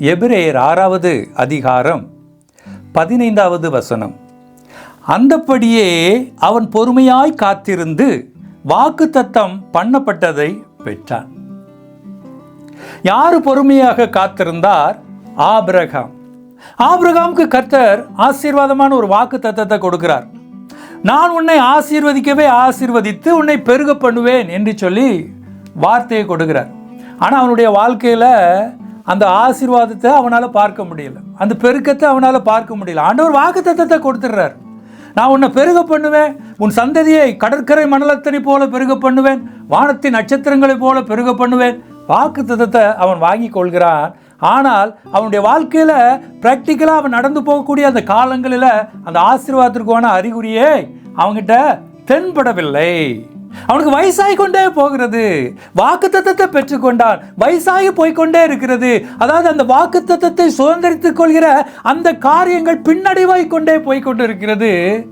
எபிரேயர் ஆறாவது அதிகாரம் பதினைந்தாவது வசனம். அந்தப்படியே அவன் பொறுமையாய் காத்திருந்து வாக்குத்தத்தம் பண்ணப்பட்டதை பெற்றான். யார் பொறுமையாக காத்திருந்தார்? ஆபிரகாம். ஆபிரகாமுக்கு கர்த்தர் ஆசீர்வாதமான ஒரு வாக்கு தத்தத்தை கொடுக்கிறார். நான் உன்னை ஆசீர்வதிக்கவே ஆசீர்வதித்து உன்னை பெருக பண்ணுவேன் என்று சொல்லி வார்த்தையை கொடுக்கிறார். ஆனால் அவனுடைய வாழ்க்கையில் அந்த ஆசீர்வாதத்தை அவனால் பார்க்க முடியல. அந்த பெருக்கத்தை அவனால் பார்க்க முடியல. ஆண்டவர் வாக்கு தத்தத்தை கொடுத்துட்றார். நான் உன்னை பெருக பண்ணுவேன். உன் சந்ததியை கடற்கரை மணலத்தனை போல பெருக பண்ணுவேன். வானத்தின் நட்சத்திரங்களைப் போல பெருக பண்ணுவேன். வாக்கு தத்தத்தை அவன் வாங்கி கொள்கிறான். ஆனால் அவனுடைய வாழ்க்கையில் ப்ராக்டிக்கலாக அவன் நடந்து போகக்கூடிய அந்த காலங்களில் அந்த ஆசீர்வாதத்திற்கான அறிகுறியே அவங்ககிட்ட தென்படவில்லை. அவனுக்கு வயசாகி கொண்டே போகிறது. வாக்கு தத்தத்தை பெற்றுக்கொண்டான். வயசாகி போய்க்கொண்டே இருக்கிறது. அதாவது அந்த வாக்கு தத்தத்தை சுதந்திரித்துக் கொள்கிற அந்த காரியங்கள் பின்னடைவாய் கொண்டே போய்கொண்டிருக்கிறது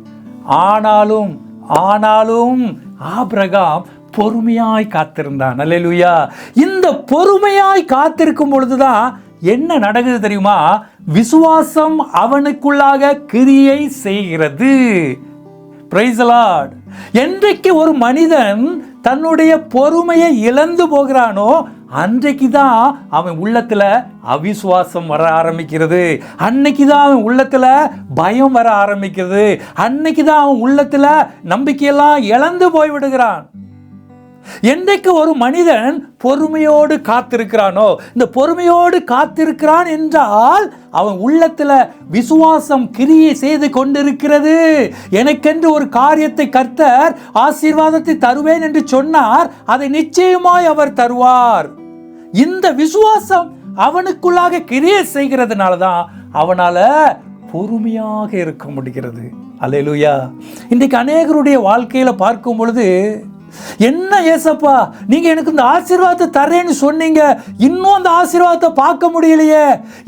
ஆனாலும் ஆனாலும் ஆபிரகாம் பொறுமையாய் காத்திருந்தான். அல்லேலூயா. இந்த பொறுமையாய் காத்திருக்கும் பொழுதுதான் என்ன நடக்குது தெரியுமா? விசுவாசம் அவனுக்குள்ளாக கிரியை செய்கிறது. பிரைஸ் லார்ட் என்றைக்கு ஒரு மனிதன் தன்னுடைய பொறுமையை இழந்து போகிறானோ அன்றைக்கு தான் அவன் உள்ளத்துல அவிசுவாசம் வர ஆரம்பிக்கிறது. அன்னைக்கு தான் அவன் உள்ளத்துல பயம் வர ஆரம்பிக்கிறது. அன்னைக்கு தான் அவன் உள்ளத்துல நம்பிக்கையெல்லாம் இழந்து போய் விடுகிறான் என்றைக்கு ஒரு மனிதன் பொறுமையோடு காத்திருக்கிறானோ இந்த பொறுமையோடு காத்திருக்கிறான் என்றால் அவன் உள்ளத்துல விசுவாசம் கிரியை செய்து கொண்டிருக்கிறது. எனக்கென்று ஒரு காரியத்தை கர்த்தர் ஆசீர்வாதத்தை தருவேன் என்று சொன்னார் அதை நிச்சயமாய் அவர் தருவார். இந்த விசுவாசம் அவனுக்குள்ளாக கிரியை செய்கிறதுனால தான் அவனால பொறுமையாக இருக்க முடிகிறது. அல்லேலூயா. இன்றைக்கு அநேகருடைய வாழ்க்கையில பார்க்கும் பொழுது என்ன ஏசப்பா நீங்க எனக்கு இந்த ஆசீர்வாதத்தை தரேன்னு சொன்னீங்க இன்னும் அந்த ஆசீர்வாதத்தை பார்க்க முடியலையே.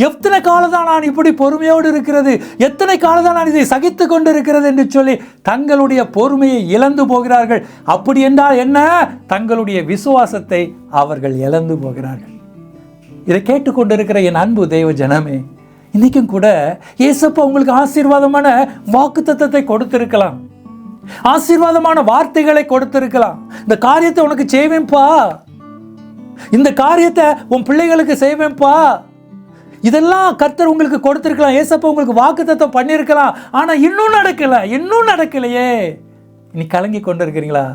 எத்தனை காலம் தான் நான் இப்படி பொறுமையோடு இருக்கிறது? எத்தனை காலம் தான் நான் இதை சகித்து கொண்டு இருக்கிறது என்று சொல்லி தங்களுடைய பொறுமையை இழந்து போகிறார்கள். அப்படி என்றால் என்ன? தங்களுடைய விசுவாசத்தை அவர்கள் இழந்து போகிறார்கள். இதை கேட்டுக்கொண்டிருக்கிற என் அன்பு தெய்வ ஜனமே இன்னைக்கும் கூட ஏசப்பா உங்களுக்கு ஆசீர்வாதமான வாக்குத்தத்தத்தை கொடுத்திருக்கலாம். ஆசீர்வாதமான வார்த்தைகளை கொடுத்திருக்கலாம். இந்த காரியத்தை உனக்கு செய்வேன்பா. இந்த காரியத்தை உன் பிள்ளைகளுக்கு செய்வேன்பா. இதெல்லாம் கர்த்தர் உங்களுக்கு கொடுத்துருக்கலாம். ஏசப்பா உங்களுக்கு வாக்குத்தத்தம் பண்ணியிருக்கலாம். ஆனால் இன்னும் நடக்கல. இன்னும் நடக்கலையே. நீ கலங்கி கொண்டு இருக்கிறீங்களா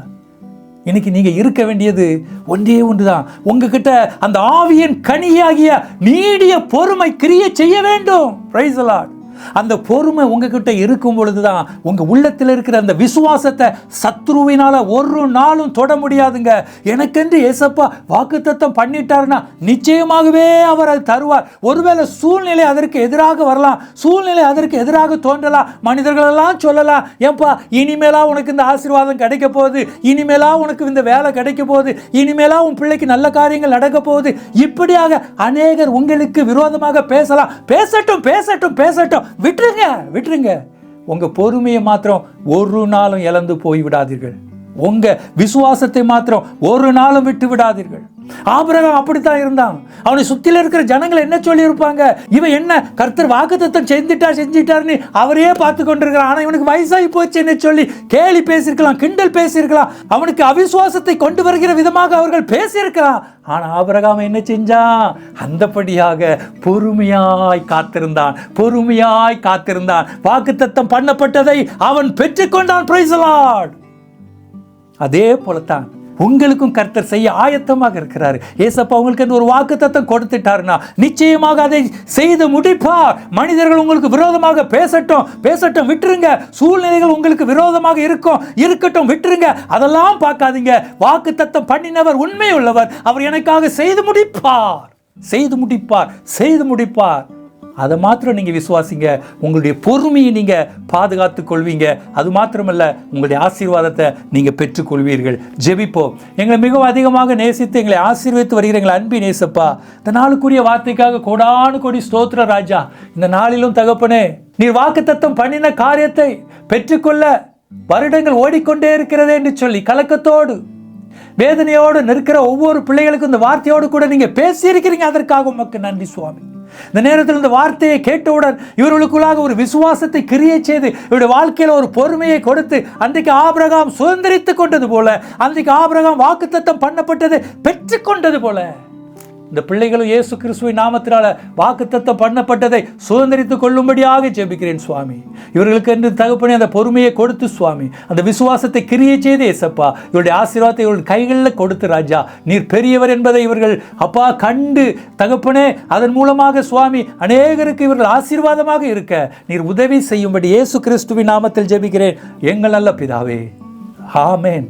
இன்னைக்கு நீங்கள் இருக்க வேண்டியது ஒன்றே ஒன்றுதான். உங்ககிட்ட அந்த ஆவியின் கனியாகிய நீடிய பொறுமை கிரிய செய்ய வேண்டும். Praise அலாட் அந்த பொறுமை உங்ககிட்ட இருக்கும் பொழுதுதான் உங்க உள்ளத்தில் இருக்கிற அந்த விசுவாசத்தை சத்ருவினால ஒரு நாளும் தொட முடியாதுங்க. எனக்கென்று ஏசப்பா வாக்குத்தத்தம் பண்ணிட்டாருன்னா நிச்சயமாகவே அவர் அது தருவார். ஒருவேளை சூழ்நிலை அதற்கு எதிராக வரலாம். சூழ்நிலை அதற்கு எதிராக தோன்றலாம். மனிதர்களெல்லாம் சொல்லலாம் ஏன்பா இனிமேலா உனக்கு இந்த ஆசீர்வாதம் கிடைக்க போகுது. இனிமேலா உனக்கு இந்த வேலை கிடைக்க போகுது. இனிமேலா உன் பிள்ளைக்கு நல்ல காரியங்கள் நடக்க போகுது. இப்படியாக அநேகர் உங்களுக்கு விரோதமாக பேசலாம். பேசட்டும் பேசட்டும் பேசட்டும். விட்டுருங்க விட்டுருங்க. உங்க பொறுமையை மாத்திரம் ஒரு நாளும் இழந்து போய் விடாதீர்கள் உங்க விசுவாசத்தை மாத்திரம் ஒரு நாளும் விட்டு விடாதீர்கள். ஆபரகம் அப்படித்தான் இருந்தான். அவனை சுத்தில இருக்கிற ஜனங்கள் என்ன சொல்லி இருப்பாங்க இவன் என்ன கர்த்தர் வாக்குத்தத்தம் செஞ்சுட்டா செஞ்சிட்டாருன்னு அவரையே பார்த்து கொண்டிருக்கிறான். ஆனா இவனுக்கு வயசாகி போச்சுன்னு சொல்லி கேலி பேசியிருக்கலாம் கிண்டல் பேசியிருக்கலாம். அவனுக்கு அவிசுவாசத்தை கொண்டு வருகிற விதமாக அவர்கள் பேசியிருக்கலாம் ஆனா ஆபிரகாம் என்ன செஞ்சான்? அந்தபடியாக பொறுமையாய் காத்திருந்தான். பொறுமையாய் காத்திருந்தான். வாக்குத்தத்தம் பண்ணப்பட்டதை அவன் பெற்றுக்கொண்டான். பிரைசலாட் அதே போலத்தான் உங்களுக்கும் கர்த்தர் செய்ய ஆயத்தமாக இருக்கிறார். ஏசப்பா உங்களுக்கு ஒரு வாக்கு தத்தம் கொடுத்துட்டாருன்னா நிச்சயமாக அதை செய்து முடிப்பார். மனிதர்கள் உங்களுக்கு விரோதமாக பேசட்டும் பேசட்டும் விட்டுருங்க. சூழ்நிலைகள் உங்களுக்கு விரோதமாக இருக்கும் இருக்கட்டும் விட்டுருங்க. அதெல்லாம் பார்க்காதீங்க. வாக்கு தத்தம் பண்ணினவர் உண்மை உள்ளவர் அவர் எனக்காக செய்து முடிப்பார். செய்து முடிப்பார் செய்து முடிப்பார். அதை மாத்திரம் நீங்கள் விசுவாசிங்க. உங்களுடைய பொறுமையை நீங்கள் பாதுகாத்து கொள்வீங்க. அது மாத்திரமல்ல உங்களுடைய ஆசீர்வாதத்தை நீங்கள் பெற்றுக்கொள்வீர்கள். ஜெபிப்போம். எங்களை மிகவும் அதிகமாக நேசித்து எங்களை ஆசீர்வித்து வருகிற எங்களை அன்பி நேசப்பா இந்த நாளுக்குரிய வார்த்தைக்காக கோடானு கோடி ஸ்தோத்திர ராஜா இந்த நாளிலும் தகப்பனே நீர் வாக்குத்தத்தம் பண்ணின காரியத்தை பெற்றுக்கொள்ள வருடங்கள் ஓடிக்கொண்டே இருக்கிறதே என்று சொல்லி கலக்கத்தோடு வேதனையோடு நிற்கிற ஒவ்வொரு பிள்ளைகளுக்கும் இந்த வார்த்தையோடு கூட நீங்கள் பேசியிருக்கிறீங்க. அதற்காக உமக்கு நன்றி சுவாமி. இந்த நேரத்தில் இந்த வார்த்தையை கேட்டவுடன் இவர்களுக்குள்ளாக ஒரு விசுவாசத்தை கிரியை செய்து இவருடைய வாழ்க்கையில் ஒரு பொறுமையை கொடுத்து அன்றைக்கு ஆபிரகாம் சுதந்திரித்து கொண்டது போல அன்றைக்கு ஆபிரகாம் வாக்குத்தத்தம் பண்ணப்பட்டது பெற்றுக்கொண்டது போல. இந்த பிள்ளைகளும் இயேசு கிறிஸ்துவின் நாமத்தினால வாக்குத்தத்தம் பண்ணப்பட்டதை சுதந்திரித்துக் கொள்ளும்படியாக ஜெபிக்கிறேன் சுவாமி. இவர்களுக்கு என்று தகப்பனே அந்த பொறுமையை கொடுத்து சுவாமி. அந்த விசுவாசத்தை கிரியை செய்து ஏசப்பா இவருடைய ஆசீர்வாதத்தை இவர்கள் கைகளில் கொடுத்து ராஜா. நீர் பெரியவர் என்பதை இவர்கள் அப்பா கண்டு தகப்பனே அதன் மூலமாக சுவாமி அநேகருக்கு இவர்கள் ஆசீர்வாதமாக இருக்க நீர் உதவி செய்யும்படி இயேசு கிறிஸ்துவின் நாமத்தில் ஜெபிக்கிறேன். எங்கள் நல்ல பிதாவே. ஆமேன்.